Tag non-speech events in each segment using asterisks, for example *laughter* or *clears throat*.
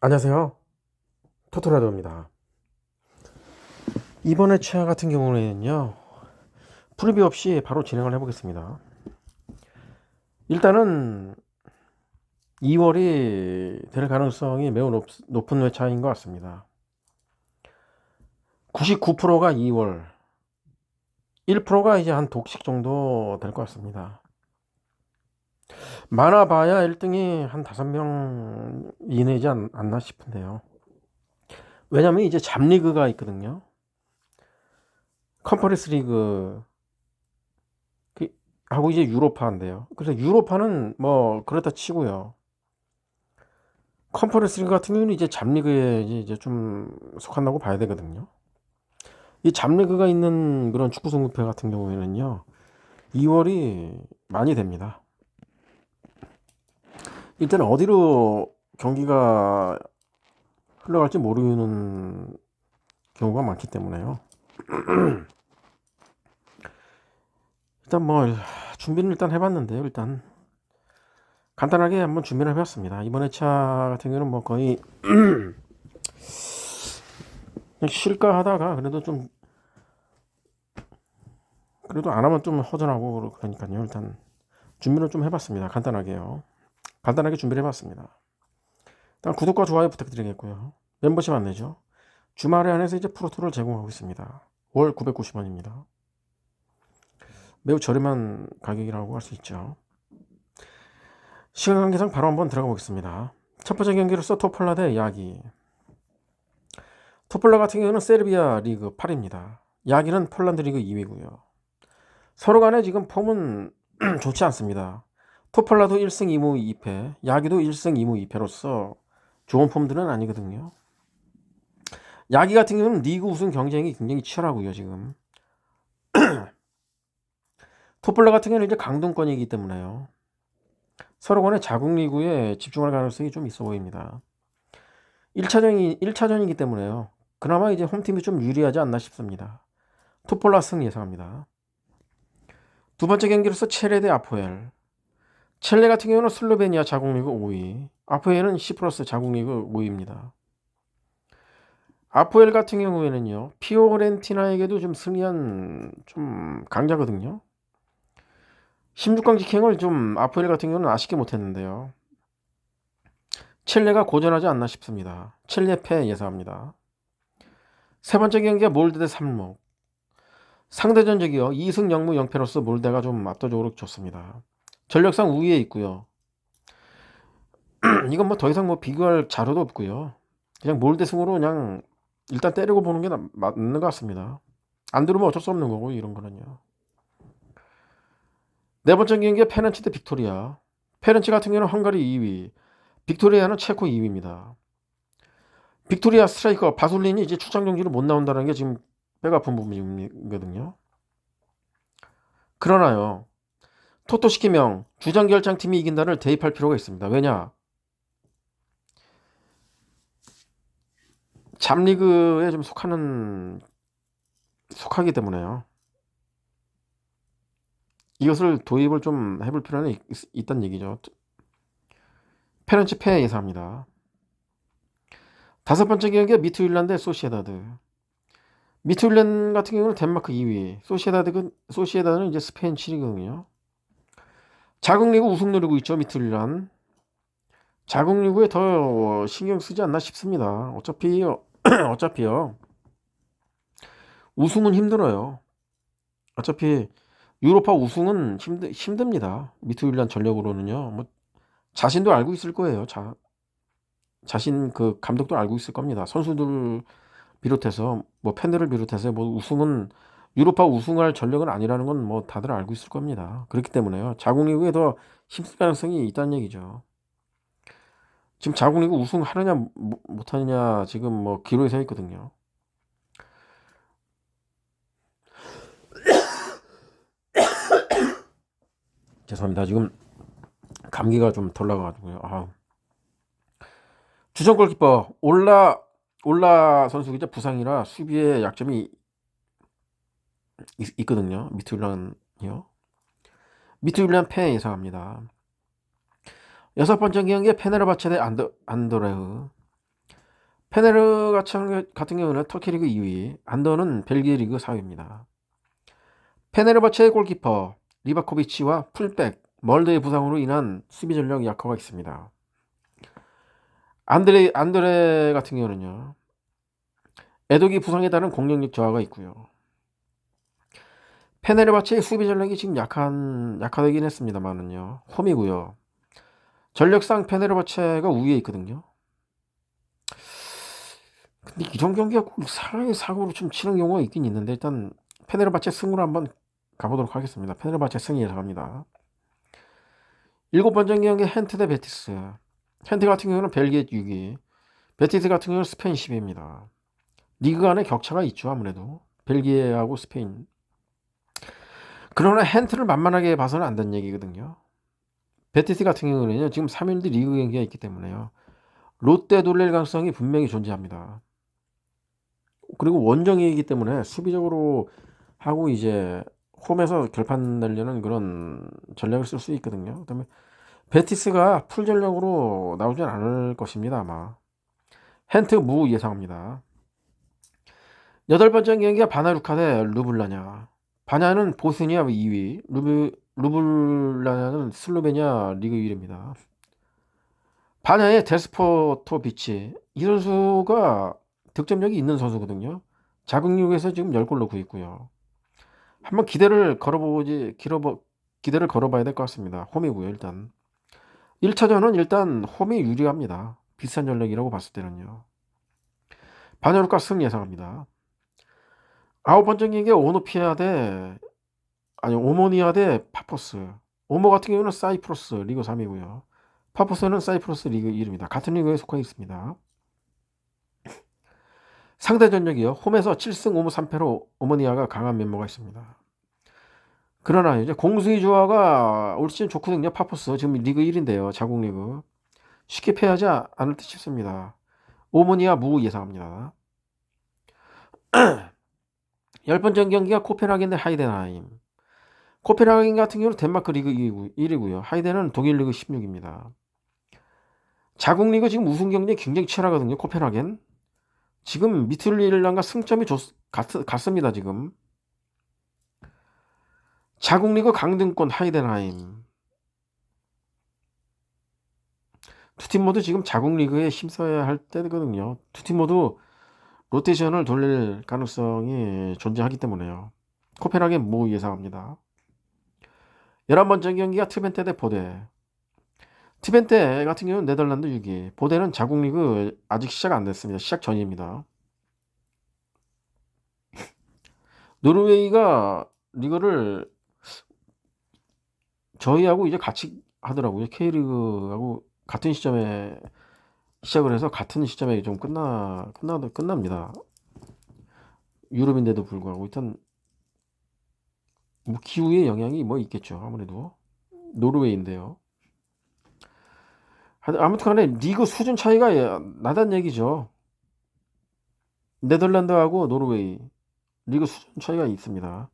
안녕하세요. 토토라도입니다. 이번에 치아 같은 경우에는요, 프리뷰 없이 바로 진행을 해보겠습니다. 일단은 2월이 될 가능성이 매우 높, 높은 회차인 것 같습니다. 99%가 2월, 1%가 이제 한 독식 정도 될 것 같습니다. 많아봐야 1등이 한 5명 이내지 않, 않나 싶은데요. 왜냐면 이제 잡리그가 있거든요. 컨퍼런스 리그 그- 하고 이제 유로파인데요. 그래서 유로파는 뭐 그렇다 치고요. 컨퍼런스 리그 같은 경우는 이제 잡리그에 이제 좀 속한다고 봐야 되거든요. 이 잡리그가 있는 그런 축구 성급회 같은 경우에는요. 2월이 많이 됩니다. 일단 어디로 경기가 흘러갈지 모르는 경우가 많기 때문에요. *clears throat* 일단 뭐 준비는 일단 해봤는데요. 일단 간단하게 한번 준비를 해봤습니다. 이번 회차 같은 경우는 뭐 거의 *clears throat* 쉴까 하다가 그래도 좀 그래도 안 하면 좀 허전하고 그러니까요. 일단 준비를 좀 해봤습니다. 간단하게요. 간단하게 준비를 해봤습니다. 일단 구독과 좋아요 부탁드리겠고요. 멤버십 안내죠. 주말에 한해서 이제 프로토를 제공하고 있습니다. 월 990원입니다. 매우 저렴한 가격이라고 할 수 있죠. 시간 관계상 바로 한번 들어가 보겠습니다. 첫 번째 경기로서 토폴라 대 야기. 토폴라 같은 경우는 세르비아 리그 8입니다. 야기는 폴란드 리그 2위고요. 서로 간에 지금 폼은 *clears throat* 좋지 않습니다. 토폴라도 1승 2무 2패, 야기도 1승 2무 2패로서 좋은 폼들은 아니거든요. 야기 같은 경우는 리그 우승 경쟁이 굉장히 치열하고요, 지금. *clears throat* 토폴라 같은 경우는 이제 강동권이기 때문에요. 서로 간에 자국 리그에 집중할 가능성이 좀 있어 보입니다. 1차전이 1차전이기 때문에요. 그나마 이제 홈팀이 좀 유리하지 않나 싶습니다. 토폴라 승 예상합니다. 두 번째 경기로서 체레 대 아포엘. 첼레 같은 경우는 슬로베니아 자국리그 5위, 아포엘은 시프러스 자국리그 5위입니다. 아포엘 같은 경우에는요, 피오렌티나에게도 좀 승리한 좀 강자거든요. 16강 직행을 좀 아포엘 같은 경우는 아쉽게 못했는데요. 첼레가 고전하지 않나 싶습니다. 첼레 패 예상합니다. 세 번째 경기가 몰드 대 삼목. 상대 전적이요. 2승 0무 0패로서 몰드가 좀 압도적으로 좋습니다. 전력상 우위에 있고요. *clears throat* 이건 뭐 더 이상 뭐 비교할 자료도 없고요. 그냥 몰대승으로 그냥 일단 때리고 보는 게 나- 맞는 것 같습니다. 안 들으면 어쩔 수 없는 거고 이런 거는요. 네 번째 경기가 페넌치 대 빅토리아. 페넌치 같은 경우는 헝가리 2위, 빅토리아는 체코 2위입니다. 빅토리아 스트라이커 바솔린이 이제 출장 경기를 못 나온다는 게 지금 배가 아픈 부분이거든요. 그러나요. 토토 시키명 주장 결장 팀이 이긴다를 대입할 필요가 있습니다. 왜냐? 잡리그에 좀 속하는 속하기 때문에요. 이것을 도입을 좀 해볼 필요는 있, 있다는 얘기죠. 페런치 패 예상합니다. 다섯 번째 경기가 미투일란드 소시에다드. 미투일란 같은 경우는 덴마크 2위, 소시에다드 소시에다드는 이제 스페인 7위거든요. 자국 리그 우승 노리고 있죠 미틀란. 자국 리그에 더 신경 쓰지 않나 싶습니다. 어차피 *clears throat* 어차피요. 우승은 힘들어요. 어차피 유로파 우승은 힘드, 힘듭니다. 미트윌란 전력으로는요. 뭐 자신도 알고 있을 거예요. 자 자신 그 감독도 알고 있을 겁니다. 선수들 비롯해서 뭐 팬들을 비롯해서 뭐 우승은 유로파 우승할 전력은 아니라는 건 뭐 다들 알고 있을 겁니다. 그렇기 때문에요. 자국리그에 더 힘쓸 가능성이 있다는 얘기죠. 지금 자국리그 우승하느냐 못- 못하느냐 지금 뭐 기로에 서 있거든요. *coughs* 죄송합니다. 지금 감기가 좀 덜 나가지고요. 아. 주전 골키퍼 올라 올라 선수이자 부상이라 수비에 약점이 있, 거든요 미투일란이요. 미투일란 패 예상합니다. 여섯 번째 경기에 페네르바체 대 안도, 안도레흐. 페네르 같은 경우는 터키 리그 2위, 안더는 벨기에 리그 4위입니다. 페네르바체의 골키퍼 리바코비치와 풀백 멀드의 부상으로 인한 수비 전력 약화가 있습니다. 안드레 안드레 같은 경우는요. 에독이 부상에 따른 공격력 저하가 있고요. 페네르바체의 수비 전력이 지금 약한 약화되긴 했습니다만은요. 홈이고요. 전력상 페네르바체가 우위에 있거든요. 근데 이런 경기가 꼭 사랑의 사고로 좀 치는 경우가 있긴 있는데 일단 페네르바체 승으로 한번 가보도록 하겠습니다. 페네르바체 승리 예상합니다. 일곱 번째 경기 헨트 대 베티스. 헨트 같은 경우는 벨기에 6위, 베티스 같은 경우는 스페인 10위입니다. 리그 간의 격차가 있죠 아무래도 벨기에하고 스페인. 그러나 헨트를 만만하게 봐서는 안 되는 얘기거든요. 베티스 같은 경우는요 지금 3일 뒤 리그 경기가 있기 때문에요. 롯데 돌릴 가능성이 분명히 존재합니다. 그리고 원정이기 때문에 수비적으로 하고 이제 홈에서 결판 내려는 그런 전략을 쓸 수 있거든요. 그다음에 베티스가 풀 전력으로 나오진 않을 것입니다 아마. 헨트 무 예상합니다. 여덟 번째 경기가 바나루카 대 루블라냐. 바냐는 보스니아 2위, 루브, 루블라냐는 슬로베니아 리그 1위입니다. 바냐의 데스포토비치 이 선수가 득점력이 있는 선수거든요. 자국력에서 지금 10골 넣고 있고요. 한번 기대를 걸어보지 길어보 기대를 걸어봐야 될 것 같습니다. 홈이고요, 일단. 1차전은 일단 홈이 유리합니다. 비슷한 전력이라고 봤을 때는요. 바냐루카 승 예상합니다. 아홉 번째 경기 오노피아 대 아니 오모니아 대 파포스. 오모 같은 경우는 사이프러스 리그 3이고요. 파포스는 사이프러스 리그 1입니다. 같은 리그에 속해 있습니다. *laughs* 상대 전력이요. 홈에서 7승 5무 3패로 오모니아가 강한 면모가 있습니다. 그러나 이제 공수위 조화가 올 시즌 좋거든요. 파포스 지금 리그 1인데요. 자국 리그 쉽게 패하지 않을 듯 싶습니다. 오모니아 무 예상합니다. *clears throat* 열 번째 경기가 코펜하겐 대 하이덴하임. 코펜하겐 같은 경우는 덴마크 리그 1위고요. 하이덴은 독일 리그 16입니다. 자국 리그 지금 우승 경쟁이 굉장히 치열하거든요. 코펜하겐. 지금 미틀리랑과 승점이 좋, 같, 같습니다. 지금. 자국 리그 강등권 하이덴하임. 두 팀 모두 지금 자국 리그에 힘써야 할 때거든요. 두 팀 모두 로테이션을 돌릴 가능성이 존재하기 때문에요. 코펜하겐 무 예상합니다. 11번째 경기가 트벤테 대 보데. 트벤테 같은 경우는 네덜란드 6위. 보데는 자국 리그 아직 시작 안 됐습니다. 시작 전입니다. *laughs* 노르웨이가 리그를 저희하고 이제 같이 하더라고요. K리그하고 같은 시점에 시작을 해서 같은 시점에 좀 끝나 끝나 끝납니다. 유럽인데도 불구하고 일단 뭐 기후의 영향이 뭐 있겠죠. 아무래도 노르웨이인데요. 아무튼간에 리그 수준 차이가 나단 얘기죠. 네덜란드하고 노르웨이 리그 수준 차이가 있습니다.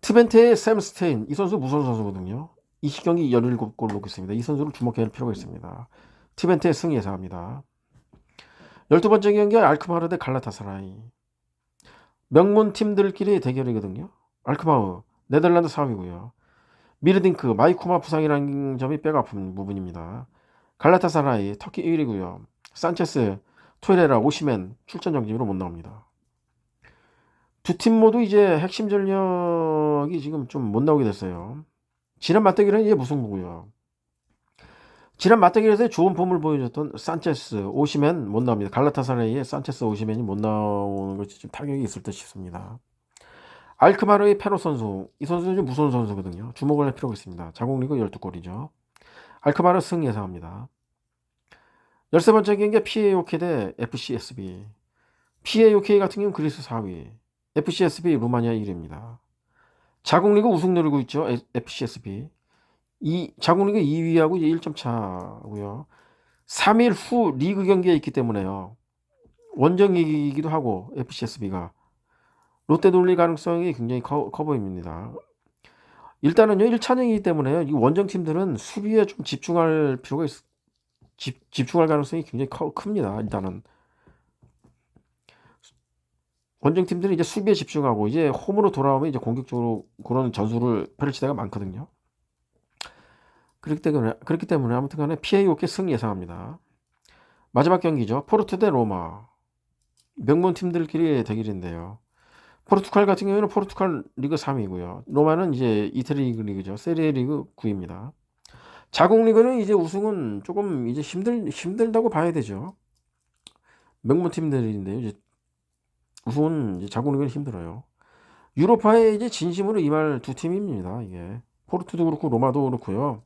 트벤테의 샘 스테인 이 선수 무선 선수거든요. 이 시경기 17골 넣고 있습니다. 이 선수를 주목해야 할 필요가 있습니다. 티벤트의 승 예상합니다. 12번째 경기 알크마르 대 갈라타사라이. 명문 팀들끼리 대결이거든요. 알크마르 네덜란드 4위고요. 미르딩크 마이쿠마 부상이라는 점이 뼈가 아픈 부분입니다. 갈라타사라이 터키 1위고요. 산체스 토이레라 오시멘 출전 정지로 못 나옵니다. 두 팀 모두 이제 핵심 전력이 지금 좀 못 나오게 됐어요. 지난 맞대결은 이제 무승부고요. 지난 맞대결에서 좋은 폼을 보여줬던 산체스 오시멘 못 나옵니다. 갈라타사라이의 산체스 오시멘이 못 나오는 것이 좀 타격이 있을 듯 싶습니다. 알크마르의 페로 선수 이 선수는 좀 무서운 선수거든요. 주목을 할 필요가 있습니다. 자국리그 12골이죠. 알크마르 승 예상합니다. 13번째 경기 PAOK 대 FCSB PAOK 같은 경우는 그리스 4위 FCSB 루마니아 1위입니다. 자국리그 우승 노리고 있죠. FCSB 이 자국리그 2위하고 이제 1점 차고요. 3일 후 리그 경기에 있기 때문에요. 원정이기도 하고 FCSB가 롯데 돌릴 가능성이 굉장히 커, 커 보입니다. 일단은요 1차전이기 때문에요. 이 원정 팀들은 수비에 좀 집중할 필요가 있, 집, 집중할 가능성이 굉장히 커, 큽니다. 일단은 원정 팀들이 이제 수비에 집중하고 이제 홈으로 돌아오면 이제 공격적으로 그런 전술을 펼칠 때가 많거든요. 그렇기 때문에 그렇기 때문에 아무튼 간에 PA 오케 승 예상합니다. 마지막 경기죠. 포르투 대 로마. 명문 팀들끼리의 대결인데요. 포르투갈 같은 경우에는 포르투갈 리그 3위고요. 로마는 이제 이태리 리그 리그죠. 세리에 리그 9위입니다. 자국 리그는 이제 우승은 조금 이제 힘들 힘들다고 봐야 되죠. 명문 팀들인데요. 이제 우승은 이제 자국 리그는 힘들어요. 유로파에 이제 진심으로 임할 두 팀입니다. 이게 포르투도 그렇고 로마도 그렇고요.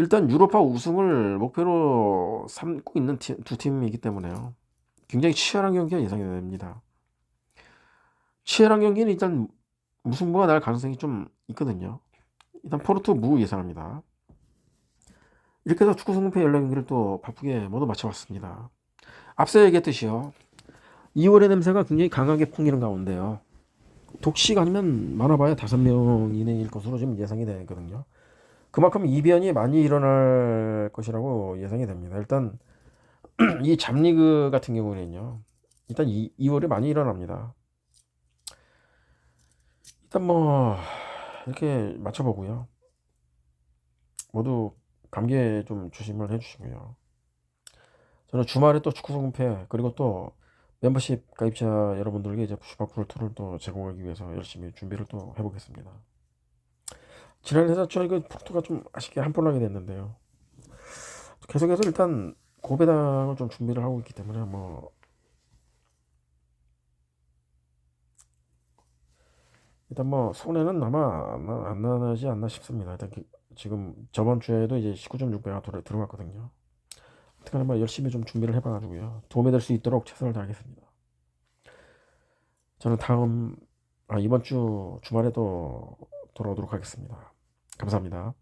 일단 유로파 우승을 목표로 삼고 있는 팀, 두 팀이기 때문에요. 굉장히 치열한 경기가 예상이 됩니다. 치열한 경기는 일단 무승부가 날 가능성이 좀 있거든요. 일단 포르투 무 예상합니다. 이렇게 해서 축구 승패 연락 경기를 또 바쁘게 모두 마쳐봤습니다. 앞서 얘기했듯이요. 2월의 냄새가 굉장히 강하게 풍기는 가운데요. 독식 아니면 많아봐야 5명 이내일 것으로 지금 예상이 되거든요. 그만큼 이변이 많이 일어날 것이라고 예상이 됩니다. 일단 *clears throat* 이 잡리그 같은 경우는요. 일단 2, 2월에 많이 일어납니다. 일단 뭐 이렇게 맞춰보고요. 모두 감기에 좀 조심을 해주시고요. 저는 주말에 또 축구 승패 그리고 또 멤버십 가입자 여러분들에게 이제 슈퍼풀 툴을 또 제공하기 위해서 열심히 준비를 또 해보겠습니다. 지난해서 저희가 폭투가 좀 아쉽게 한번 하게 됐는데요. 계속해서 일단 고배당을 좀 준비를 하고 있기 때문에 뭐 일단 뭐 손해는 아마 안, 나지 않나 싶습니다. 일단 기- 지금 저번 주에도 이제 19.6배가 들어, 들어갔거든요. 어떻게 뭐 열심히 좀 준비를 해봐가지고요. 도움이 될 수 있도록 최선을 다하겠습니다. 저는 다음 아, 이번 주 주말에도 돌아오도록 하겠습니다. 감사합니다.